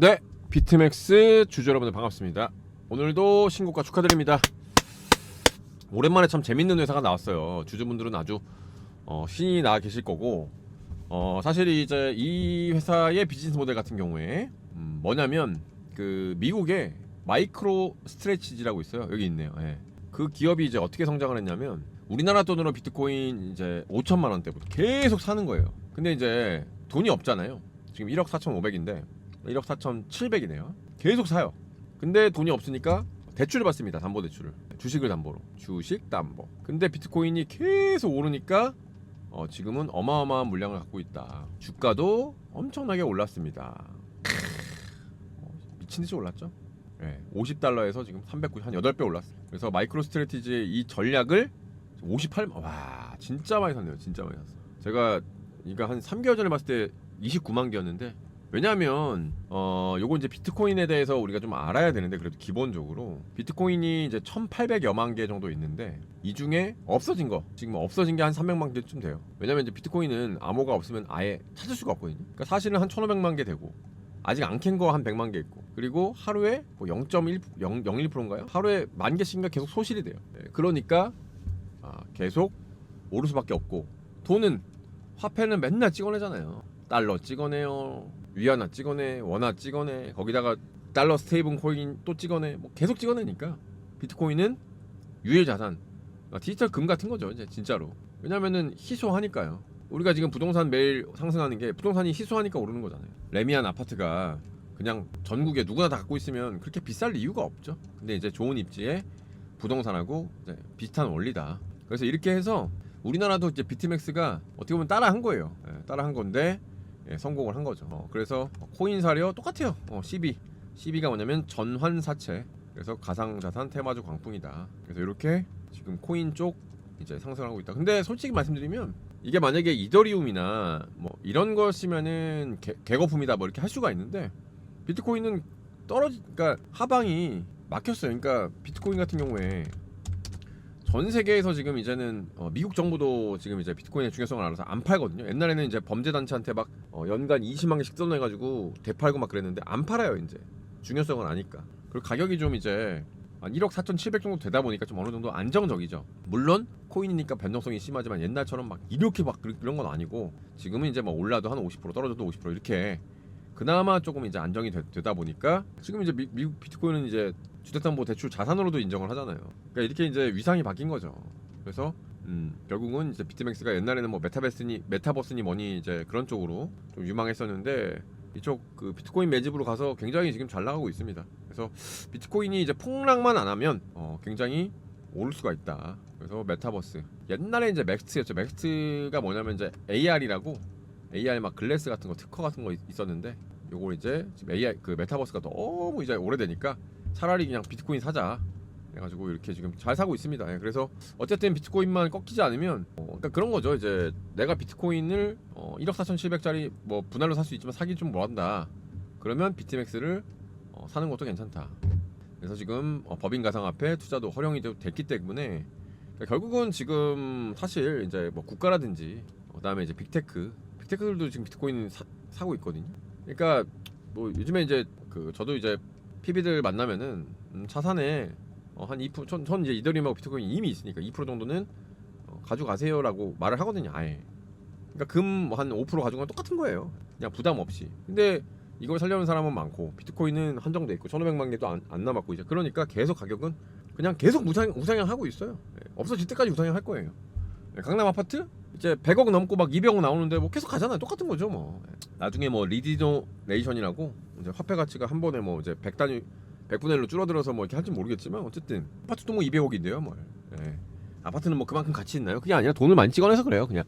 네, 비트맥스 주주 여러분들 반갑습니다. 오늘도 신고가 축하드립니다. 오랜만에 참 재밌는 회사가 나왔어요. 주주분들은 아주 어, 신이 나 계실 거고 어, 사실 이제 이 회사의 비즈니스 모델 같은 경우에 음, 뭐냐면 그 미국에 마이크로 스트레치지라고 있어요. 여기 있네요. 예. 그 기업이 이제 어떻게 성장을 했냐면 우리나라 돈으로 비트코인 이제 5천만 원대부터 계속 사는 거예요. 근데 이제 돈이 없잖아요. 지금 1억 4,500인데 1억 4,700이네요. 계속 사요. 근데 돈이 없으니까 대출을 받습니다. 담보 대출을. 주식을 담보로. 주식 담보. 근데 비트코인이 계속 오르니까 어, 지금은 어마어마한 물량을 갖고 있다. 주가도 엄청나게 올랐습니다. 어, 미친 듯이 올랐죠? 네, 50달러에서 지금 390, 한 8배 올랐어요. 그래서 마이크로 스트레티지의 이 전략을 58만, 와, 진짜 많이 샀네요. 진짜 많이 샀어요. 제가 이거 한 3개월 전에 봤을 때 29만 개였는데 왜냐하면 어 요거 이제 비트코인에 대해서 우리가 좀 알아야 되는데 그래도 기본적으로 비트코인이 이제 1,800여만 개 정도 있는데 이 중에 없어진 거 지금 없어진 게 한 300만 개쯤 돼요. 왜냐면 이제 비트코인은 암호가 없으면 아예 찾을 수가 없거든요. 그러니까 사실은 한 1,500만 개 되고 아직 안 캔 거 한 100만 개 있고 그리고 하루에 뭐0.1 0.01%인가요? 하루에 만 개씩인가 계속 소실이 돼요. 네, 그러니까 아, 계속 오를 수밖에 없고 돈은 화폐는 맨날 찍어내잖아요. 달러 찍어내요. 위안화 찍어내, 원화 찍어내. 거기다가 달러 스테이블 코인 또 찍어내. 뭐 계속 찍어내니까 비트코인은 유일 자산. 아, 디지털 금 같은 거죠, 이제 진짜로. 왜냐면은 희소하니까요. 우리가 지금 부동산 매일 상승하는 게 부동산이 희소하니까 오르는 거잖아요. 레미안 아파트가 그냥 전국에 누구나 다 갖고 있으면 그렇게 비쌀 이유가 없죠. 근데 이제 좋은 입지에 부동산하고 이제 비슷한 원리다. 그래서 이렇게 해서 우리나라도 이제 비트맥스가 어떻게 보면 따라한 거예요. 예, 따라한 건데 예, 성공을 한 거죠. 어, 그래서 코인 사료 똑같아요. 어, CB. CB가 뭐냐면 전환사채. 그래서 가상자산 테마주 광풍이다. 그래서 이렇게 지금 코인 쪽 이제 상승하고 있다. 근데 솔직히 말씀드리면 이게 만약에 이더리움이나 뭐 이런 것이면은 개, 개거품이다 뭐 이렇게 할 수가 있는데 비트코인은 떨어지 그러니까 하방이 막혔어요. 그러니까 비트코인 같은 경우에 전 세계에서 지금 이제는 어, 미국 정부도 지금 이제 비트코인의 중요성을 알아서 안 팔거든요. 옛날에는 이제 범죄 단체한테 막 어, 연간 20만 개씩 뜯어내가지고 되팔고 막 그랬는데 안 팔아요 이제 중요성을 아니까. 그리고 가격이 좀 이제 한 1억 4,700 정도 되다 보니까 좀 어느 정도 안정적이죠. 물론 코인이니까 변동성이 심하지만 옛날처럼 막 이렇게 막 그런- 건 아니고 지금은 이제 뭐 올라도 한 50% 떨어져도 50% 이렇게 그나마 조금 이제 안정이 되, 다 보니까 지금 이제 미, 미국 비트코인은 이제 주택담보 대출 자산으로도 인정을 하잖아요. 그러니까 이렇게 이제 위상이 바뀐 거죠. 그래서 음, 결국은 이제 비트맥스가 옛날에는 뭐 메타버스니 메타버스니 뭐니 이제 그런 쪽으로 좀 유망했었는데 이쪽 그 비트코인 매집으로 가서 굉장히 지금 잘 나가고 있습니다. 그래서 비트코인이 이제 폭락만 안 하면 어, 굉장히 오를 수가 있다. 그래서 메타버스 옛날에 이제 맥스트였죠. 맥스트가 뭐냐면 이제 AR이라고 AR 막 글래스 같은 거 특허 같은 거 있- 있었는데 요걸 이제 지금 AI 그 메타버스가 너무 이제 오래되니까 차라리 그냥 비트코인 사자 해가지고 이렇게 지금 잘 사고 있습니다. 예, 그래서 어쨌든 비트코인만 꺾이지 않으면 어, 그러니까 그런 거죠. 이제 내가 비트코인을 어, 1억 4,700짜리 뭐 분할로 살 수 있지만 사기 좀 뭐한다. 그러면 비트맥스를 어, 사는 것도 괜찮다. 그래서 지금 어, 법인 가상화폐 투자도 허용이 되- 됐기 때문에 그러니까 결국은 지금 사실 이제 뭐 국가라든지 어, 그다음에 이제 빅테크 빅테크들도 지금 비트코인 사, 사고 있거든요. 그러니까 뭐 요즘에 이제 그 저도 이제 PB들 만나면은 음, 자산에 어, 한 2%, 전, 전 이제 이더리움하고 비트코인 이미 있으니까 2% 정도는 어, 가져가세요라고 말을 하거든요. 아예. 그러니까 금 한 5% 가져간 건 똑같은 거예요. 그냥 부담 없이. 근데 이걸 살려는 사람은 많고 비트코인은 한정돼 있고 1,500만 개도 안, 안 남았고 이제 그러니까 계속 가격은 그냥 계속 우상, 우상향 하고 있어요. 예, 없어질 때까지 우상향 할 거예요. 예, 강남 아파트 이제 100억 넘고 막 200억 나오는데 뭐 계속 가잖아요. 똑같은 거죠, 뭐. 예. 나중에 뭐 리디노레이션이라고 이제 화폐 가치가 한 번에 뭐 이제 100단위 100분의 1로 줄어들어서 뭐 이렇게 할지 모르겠지만 어쨌든 아파트도 뭐 200억인데요, 뭐. 예. 아파트는 뭐 그만큼 가치 있나요? 그게 아니라 돈을 많이 찍어내서 그래요, 그냥.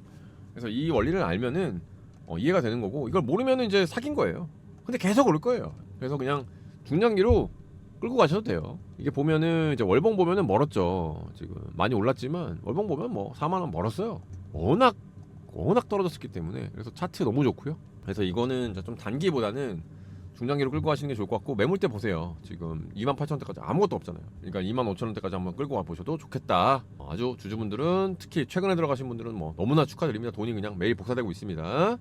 그래서 이 원리를 알면은 어, 이해가 되는 거고 이걸 모르면은 이제 사귄 거예요. 근데 계속 오를 거예요. 그래서 그냥 중장기로 끌고 가셔도 돼요. 이게 보면은 이제 월봉 보면은 멀었죠. 지금 많이 올랐지만 월봉 보면 뭐 4만 원 멀었어요. 워낙 워낙 떨어졌기 때문에 그래서 차트 너무 좋고요. 그래서 이거는 좀 단기보다는 중장기로 끌고 가시는 게 좋을 것 같고 매물 대 보세요. 지금 2만 8천 원대까지 아무것도 없잖아요. 그러니까 2만 5천 원대까지 한번 끌고 가 보셔도 좋겠다. 어, 아주 주주분들은 특히 최근에 들어가신 분들은 뭐 너무나 축하드립니다. 돈이 그냥 매일 복사되고 있습니다.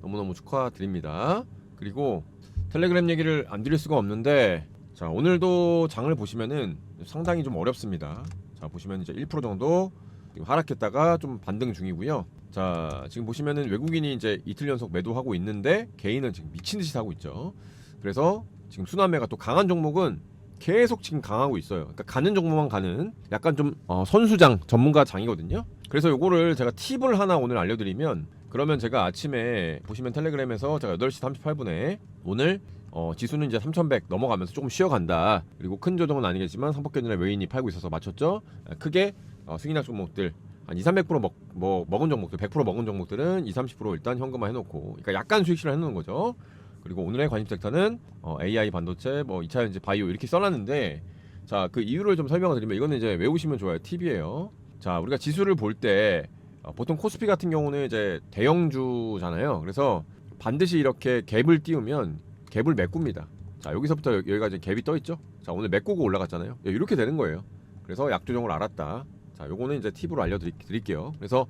너무너무 축하드립니다. 그리고 텔레그램 얘기를 안 드릴 수가 없는데 자 오늘도 장을 보시면은 상당히 좀 어렵습니다. 자 보시면 이제 1% 정도 하락했다가 좀 반등 중이고요. 자 지금 보시면은 외국인이 이제 이틀 연속 매도하고 있는데 개인은 지금 미친 듯이 사고 있죠. 그래서 지금 순환매가 또 강한 종목은 계속 지금 강하고 있어요. 그러니까 가는 종목만 가는 약간 좀 어, 선수장 전문가 장이거든요. 그래서 요거를 제가 팁을 하나 오늘 알려드리면 그러면 제가 아침에 보시면 텔레그램에서 제가 8시 38분에 오늘 어, 지수는 이제 3100 넘어가면서 조금 쉬어간다. 그리고 큰 조정은 아니겠지만 삼법견이나 외인이 팔고 있어서 맞췄죠. 아, 크게 어, 승인학 종목들 한 2, 300% 먹, 뭐, 먹은 종목들, 100% 먹은 종목들은 2, 30% 일단 현금화 해놓고, 그러니까 약간 수익 실현 해놓는 거죠. 그리고 오늘의 관심 섹터는 어, AI 반도체, 뭐 2차 전지 바이오 이렇게 써놨는데, 자 그 이유를 좀 설명을 드리면 이거는 이제 외우시면 좋아요. 팁이에요. 자 우리가 지수를 볼때 어, 보통 코스피 같은 경우는 이제 대형주잖아요. 그래서 반드시 이렇게 갭을 띄우면 갭을 메꿉니다. 자 여기서부터 여기- 여기가 이제 갭이 떠 있죠. 자 오늘 메꾸고 올라갔잖아요. 예, 이렇게 되는 거예요. 그래서 약조정을 알았다. 자 요거는 이제 팁으로 알려드릴게요. 그래서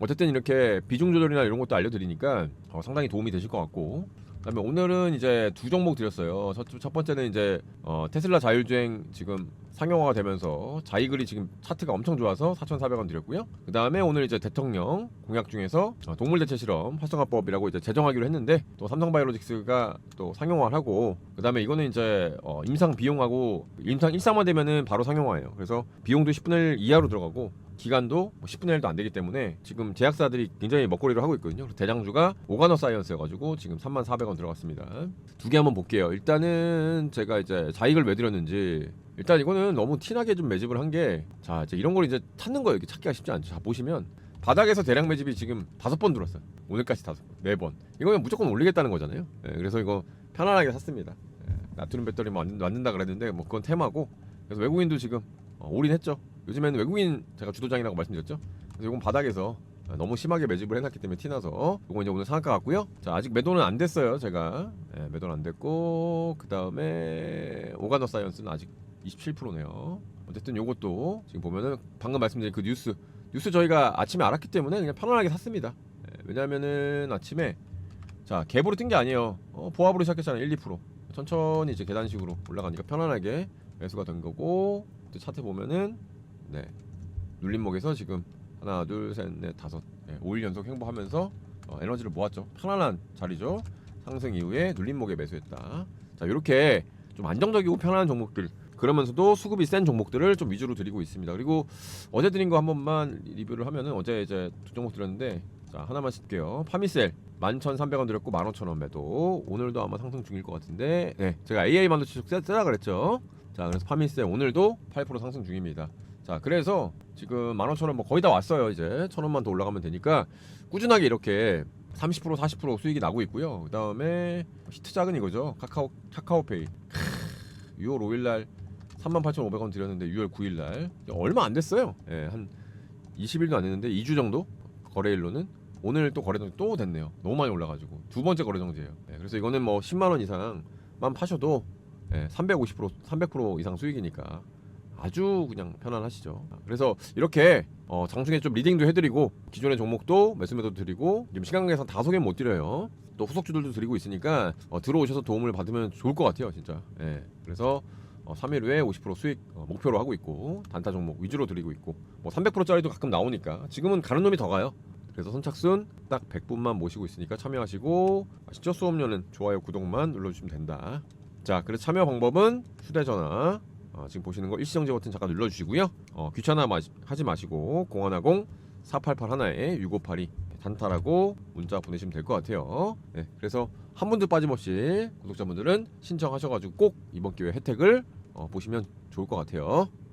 어쨌든 이렇게 비중 조절이나 이런 것도 알려드리니까 어, 상당히 도움이 되실 것 같고 그다음에 오늘은 이제 두 종목 드렸어요. 첫, 첫 번째는 이제 어, 테슬라 자율주행 지금 상용화가 되면서 자이글이 지금 차트가 엄청 좋아서 4,400원 드렸고요. 그 다음에 오늘 이제 대통령 공약 중에서 어, 동물 대체 실험 활성화법이라고 이제 제정하기로 했는데 또 삼성바이오로직스가 또 상용화를 하고 그 다음에 이거는 이제 어, 임상 비용하고 임상 일상화 되면은 바로 상용화예요. 그래서 비용도 10분의 1 이하로 들어가고 기간도 뭐 10분의 1도 안 되기 때문에 지금 제약사들이 굉장히 먹거리를 하고 있거든요. 대장주가 오가노 사이언스여가지고 지금 3,400원 들어갔습니다. 두 개 한번 볼게요. 일단은 제가 이제 자익을 왜 드렸는지 일단 이거는 너무 티나게 좀 매집을 한 게 자 이제 이런 걸 이제 찾는 거예요. 이게 찾기가 쉽지 않죠. 자 보시면 바닥에서 대량 매집이 지금 다섯 번 들었어요. 오늘까지 다섯 번, 네 번. 이거는 무조건 올리겠다는 거잖아요. 예, 그래서 이거 편안하게 샀습니다. 예, 나트륨 배터리 뭐 안- 맞는다 그랬는데 뭐 그건 테마고 그래서 외국인도 지금 어, 올인했죠. 요즘에는 외국인 제가 주도장이라고 말씀드렸죠. 이건 바닥에서 어, 너무 심하게 매집을 해놨기 때문에 티나서 이거 이제 오늘 상한가 같고요. 자 아직 매도는 안 됐어요. 제가 예, 매도는 안 됐고 그 다음에 오가노 사이언스는 아직 27%네요. 어쨌든 요것도 지금 보면은 방금 말씀드린 그 뉴스 뉴스 저희가 아침에 알았기 때문에 그냥 편안하게 샀습니다. 예, 왜냐하면은 아침에 자 갭으로 뛴 게 아니에요. 어, 보합으로 시작했잖아요. 1, 2% 천천히 이제 계단식으로 올라가니까 편안하게 매수가 된 거고 또 차트 보면은 네 눌림목에서 지금 하나 둘셋넷 다섯 네, 5일 연속 횡보하면서 어, 에너지를 모았죠. 편안한 자리죠. 상승 이후에 눌림목에 매수했다. 자 이렇게 좀 안정적이고 편안한 종목들 그러면서도 수급이 센 종목들을 좀 위주로 드리고 있습니다. 그리고 어제 드린 거 한 번만 리뷰를 하면은 어제 이제 두 종목 드렸는데 자 하나만 씁게요. 파미셀 11,300원 드렸고 15,000원 매도 오늘도 아마 상승 중일 것 같은데 네 제가 AI 반도체 쪽 세- 세라 그랬죠. 자 그래서 파미셀 오늘도 8% 상승 중입니다. 자 그래서 지금 15,000원 뭐 거의 다 왔어요 이제 1,000원만 더 올라가면 되니까 꾸준하게 이렇게 30% 40% 수익이 나고 있고요. 그 다음에 히트 작은 이거죠. 카카오 카카오페이 6월 5일 날 38,500원 드렸는데 6월 9일 날 얼마 안 됐어요. 예, 한 20일도 안 됐는데 2주 정도 거래일로는 오늘 또 거래 정지 또 됐네요. 너무 많이 올라가지고 두 번째 거래 정지예요. 예, 그래서 이거는 뭐 10만 원 이상만 파셔도 예, 350% 300% 이상 수익이니까 아주 그냥 편안하시죠. 그래서 이렇게 어, 장중에 좀 리딩도 해드리고 기존의 종목도 매수 매도 드리고 지금 시간 관계상 다 소개 못 드려요. 또 후속주들도 드리고 있으니까 어, 들어오셔서 도움을 받으면 좋을 것 같아요, 진짜. 예, 그래서 어, 3일 후에 50% 수익 어, 목표로 하고 있고 단타 종목 위주로 드리고 있고 뭐 300%짜리도 가끔 나오니까 지금은 가는 놈이 더 가요. 그래서 선착순 딱 100분만 모시고 있으니까 참여하시고 아시죠? 수업료는 좋아요 구독만 눌러주시면 된다. 자, 그래서 참여 방법은 휴대전화 어, 지금 보시는 거 일시정지 버튼 잠깐 눌러주시고요. 어, 귀찮아 마시, 하지 마시고 0110 488 하나에 6582 단타라고 문자 보내시면 될 것 같아요. 네, 그래서 한 분도 빠짐없이 구독자분들은 신청하셔가지고 꼭 이번 기회 혜택을 어, 보시면 좋을 것 같아요.